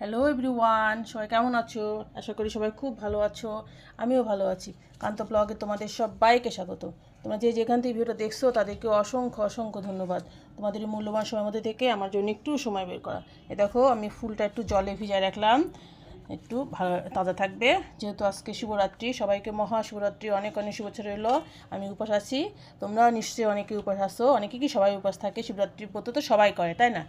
Hello everyone সবাই কেমন আছো? আশা করি সবাই খুব ভালো আছো। আমিও ভালো আছি। কান্ত ব্লগে তোমাদের সবাইকে স্বাগত। তোমরা যে যেখান থেকে ভিডিওটা দেখছ তাদেরকে অসংখ্য অসংখ্য ধন্যবাদ। তোমাদের মূল্যবান সময়ের মধ্যে থেকে আমার জন্য একটু সময় বের করা। এ দেখো, আমি ফুলটা একটু জলে ভিজায় রাখলাম। একটু ভালো, তাজা থাকবে। যেহেতু আজকে শিবরাত্রি সবাইকে মহা মহাশিবরাত্রি অনেক অনেক শুভেচ্ছা রইল। আমি উপাস আছি। তোমরা নিশ্চয়ই অনেকে উপাস আসো অনেকে কি সবাই উপাস থাকে? শিবরাত্রির ব্রত তো সবাই করে, তাই না?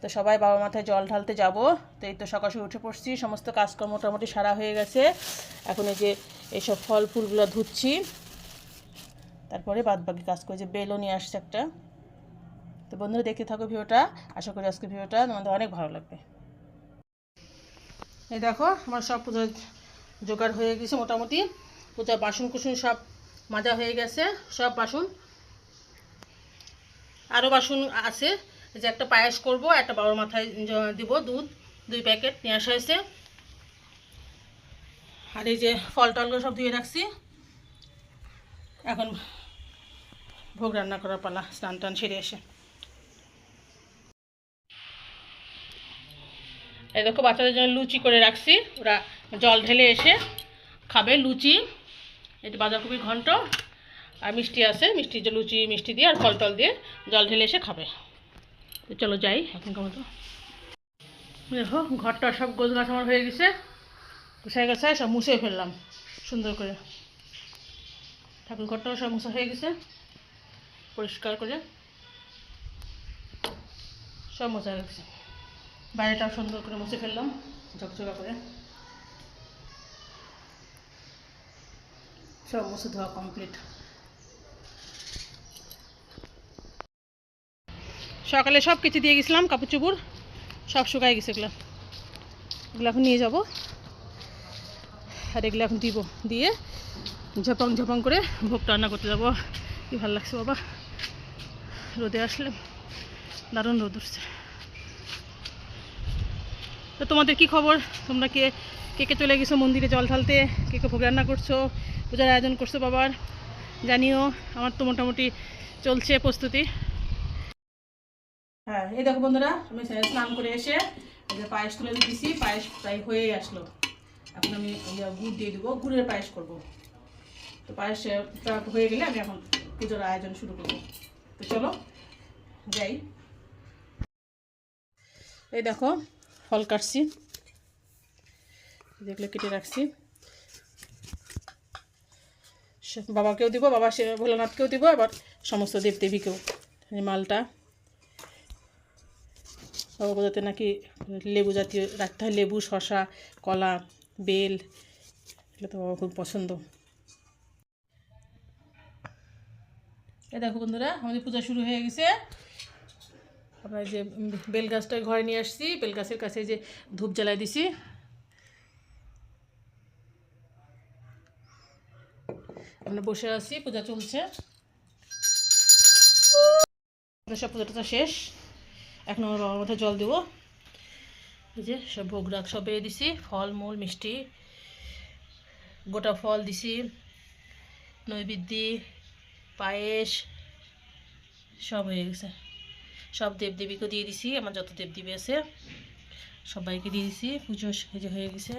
তো সবাই বাবা মাথায় জল ঢালতে যাব। তো এই তো সকাল উঠে পড়ছি, সমস্ত কাজকর্ম মোটামুটি সারা হয়ে গেছে। এখন এই যে এইসব ফল ফুলগুলো ধুচ্ছি। তারপরে বাদ বাকি কাজ করে যে বেলও নিয়ে আসছে একটা। তো বন্ধুরা দেখতে থাকো ভিডিওটা। আশা করি আজকে ভিডিওটা তোমাদের অনেক ভালো লাগবে। এই দেখো, আমার সব পূজার জোগাড় হয়ে গেছে মোটামুটি। পূজার বাসন কুসুন সব মাজা হয়ে গেছে, সব বাসন। আরও বাসন আছে। যে একটা পায়েস করব, একটা বাবার মাথায় দিব দুধ, দুই প্যাকেট, নিয়ে আসা হয়েছে। আর এই যে ফল টলগুলো সব ধুয়ে রাখছি। এখন ভোগ রান্না করার পালা, স্নান টান সেরে এসে। এই দেখো, বাচ্চাদের জন্য লুচি করে রাখছি। ওরা জল ঢেলে এসে খাবে লুচি। এটা বাঁধাকপি ঘন্ট। আর মিষ্টি আছে, মিষ্টি যে লুচি, মিষ্টি দিয়ে আর ফল টল দিয়ে জল ঢেলে এসে খাবে। তো চলো যাই এখনকার মতো। দেখো, ঘরটা সব গোছ গাছ আমার হয়ে গেছে। গাছায় সব মুছে ফেললাম, সুন্দর করে। ঠাকুর ঘরটাও সব মুছা হয়ে গেছে, পরিষ্কার করে। সব মোছা হয়ে গেছে। বাইরেটাও সুন্দর করে মুছে ফেললাম, ঝকঝকা করে। সব মুছে ধোয়া কমপ্লিট সকালে সব কিছু দিয়ে গেছিলাম, কাপড় চুপুর সব শুকাই গেছে এগুলো। এগুলো এখন নিয়ে যাব। আর এগুলো এখন দিব, দিয়ে ঝপাং ঝপাং করে ভোগ রান্না করতে যাব। কি ভালো লাগছে বাবা। রোদে আসলে দারুণ রোদ উঠছে। তো তোমাদের কি খবর? তোমরা কে কে কে চলে গেছো মন্দিরে জল ঢালতে? কে কে ভোগ রান্না করছ? পূজার আয়োজন করছ বাবার? জানিও, আমার তো মোটামুটি চলছে প্রস্তুতি। হ্যাঁ এই দেখো বন্ধুরা, আমি স্নান করে এসে যে পায়েস তুলে দিয়েছি, পায়েস প্রায় হয়েই আসলো। এখন আমি ওই গুড় দিয়ে দেবো, গুড়ের পায়েস করব। তো পায়েসটা হয়ে গেলে আমি এখন পুজোর আয়োজন শুরু করব। তো চলো, যাই। এই দেখো, ফল কাটছি। দেখলে কেটে রাখছি। বাবাকেও দিব, বাবা সে ভোলানাথকেও দিব, আবার সমস্ত দেবদেবীকেও। মালটা বোঝাতে নাকি লেবু জাতীয় রাখতে হয়, লেবু শশা কলা, বেল, এগুলো তো বাবা খুব পছন্দ। এ দেখো বন্ধুরা, আমাদের পূজা শুরু হয়ে গেছে। আমরা যে বেল গাছটা ঘরে নিয়ে আসছি। বেল গাছের কাছে যে ধূপ জ্বালাই দিছি। আমরা বসে আছি, পূজা চলছে। সব পূজাটা শেষ। এখন আমার বাবার মাথায় জল দেবো। এই যে সব ভোগ রাখ সব বেড়ে দিছি, ফল, মূল, মিষ্টি, গোটা ফল দিছি, নৈবেদ্যি, পায়েস, সব হয়ে গেছে। সব দেবদেবীকে দিয়ে দিছি, আমার যত দেবদেবী আছে, সবাইকে দিয়ে দিছি, পুজো যে হয়ে গেছে।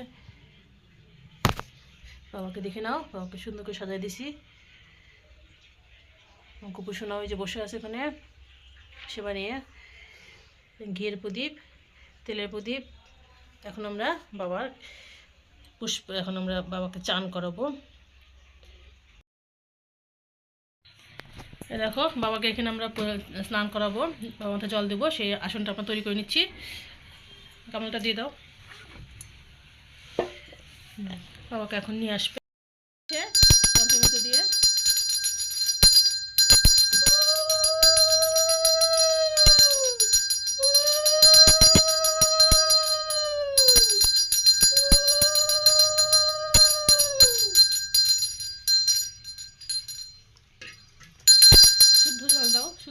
বাবাকে দেখে নাও, বাবাকে সুন্দর করে সাজাই দিছি। কুপুসোনা ওই যে বসে আছে ওখানে সেবা নিয়ে। ঘিয়ের প্রদীপ, তেলের প্রদীপ, এখন আমরা বাবার পুষ্প, এখন আমরা বাবাকে চান করাবো। দেখো, বাবাকে এখানে আমরা স্নান করাবো। মাথায় জল দেবো, সেই আসনটা আমরা তৈরি করে নিচ্ছি। গামলাটা দিয়ে দাও। বাবাকে এখন নিয়ে আসবে।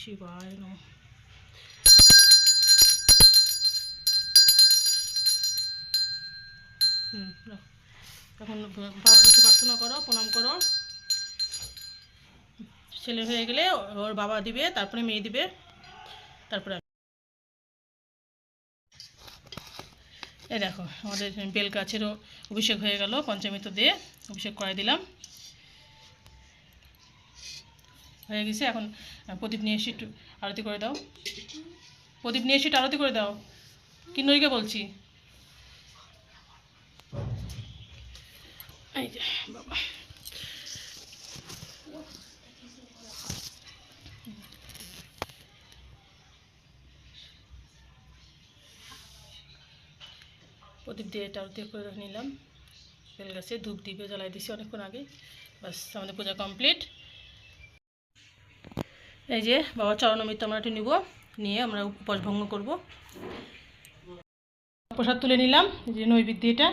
শিবায় নমঃ হুম। এখন বাবার প্রার্থনা করো, প্রণাম করো। ছেলে হয়ে গেলে ওর বাবা দিবে, তারপরে মেয়ে দিবে, তারপরে এই দেখো, আমাদের বেল গাছেরও অভিষেক হয়ে গেল পঞ্চমীতে দিয়ে অভিষেক করাই দিলাম। হয়ে গেছে। এখন প্রদীপ নিয়ে এসে একটু আরতি করে দাও। প্রদীপ নিয়ে এসে আরতি করে দাও। কিন্নরিকে বলছি। এই যে, বাবা। প্রদীপ দিয়ে এটা আরতি করে নিলাম। বেল গাছে ধূপ দ্বীপে জ্বালাই দিছি অনেকক্ষণ আগে। বাস আমাদের পূজা কমপ্লিট। এই যে বাবা চরণমিত্র আমরা একটু নিব, নিয়ে আমরা উপবাস ভঙ্গ করব। প্রসাদ তুলে নিলাম যে নৈবেদ্য এটা।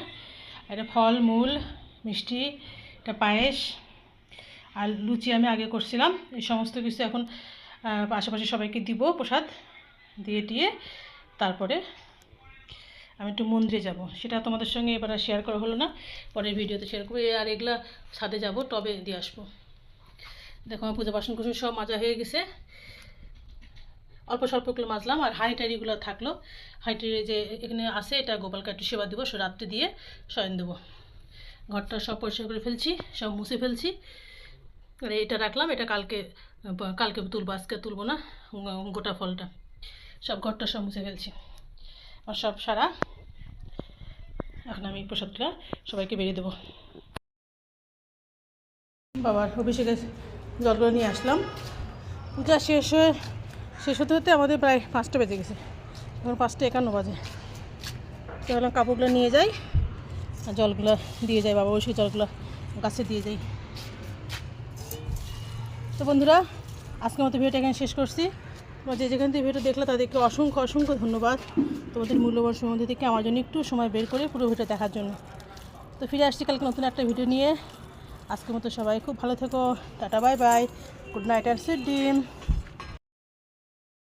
এটা ফল, মূল, মিষ্টি, এটা পায়েস আর লুচি আমি আগে করছিলাম। এই সমস্ত কিছু এখন আশেপাশে সবাইকে দিব প্রসাদ, দিয়ে দিয়ে তারপরে আমি একটু মন্দিরে যাব। সেটা তোমাদের সঙ্গে এবার শেয়ার করা হলো না, পরের ভিডিওতে শেয়ার করব। আর এগুলা ছাদে যাব, টবে দিয়ে আসব। দেখো আমার পূজা বাসন কুসন সব মাজা হয়ে গেছে। অল্প স্বল্পগুলো মাজলাম, আর হাঁড়ি টাড়িগুলো থাকল। হাঁড়ি যে এখানে আছে, এটা গোপালকে একটু সেবা দেবো, সে রাত্রে দিয়ে শয়ন দেবো। ঘরটা সব পরিষ্কার করে ফেলছি, সব মুছে ফেলছি। আর এটা রাখলাম, এটা কালকে কালকে তুলবো, আজকে তুলবো না, গোটা ফলটা। সব ঘরটা সব মুছে ফেলছি। আর সব সারা, এখন আমি প্রসাদটা সবাইকে বেরিয়ে দেবো। বাবার অভিষেকের জলগুলো নিয়ে আসলাম। পূজা শেষ হয়ে, শেষ হতে হতে আমাদের প্রায় পাঁচটা বেজে গেছে। এখন পাঁচটা একান্ন বাজে। ভাবলাম কাপড়গুলো নিয়ে যাই, আর জলগুলো দিয়ে যাই, বাবা অভিষেক জলগুলো গাছে দিয়ে যাই। তো বন্ধুরা, আজকের মতো ভিডিওটা এখানে শেষ করছি। তোমরা যে যেখান থেকে ভিডিও দেখলে তাদেরকে অসংখ্য অসংখ্য ধন্যবাদ। তোমাদের মূল্যবান সময় থেকে আমার জন্য একটু সময় বের করে পুরো ভিডিও দেখার জন্য। তো ফিরে আসছি কালকে নতুন একটা ভিডিও নিয়ে। আজকের মতো সবাই খুব ভালো থেকো। Tata bye bye. Good night and sweet dream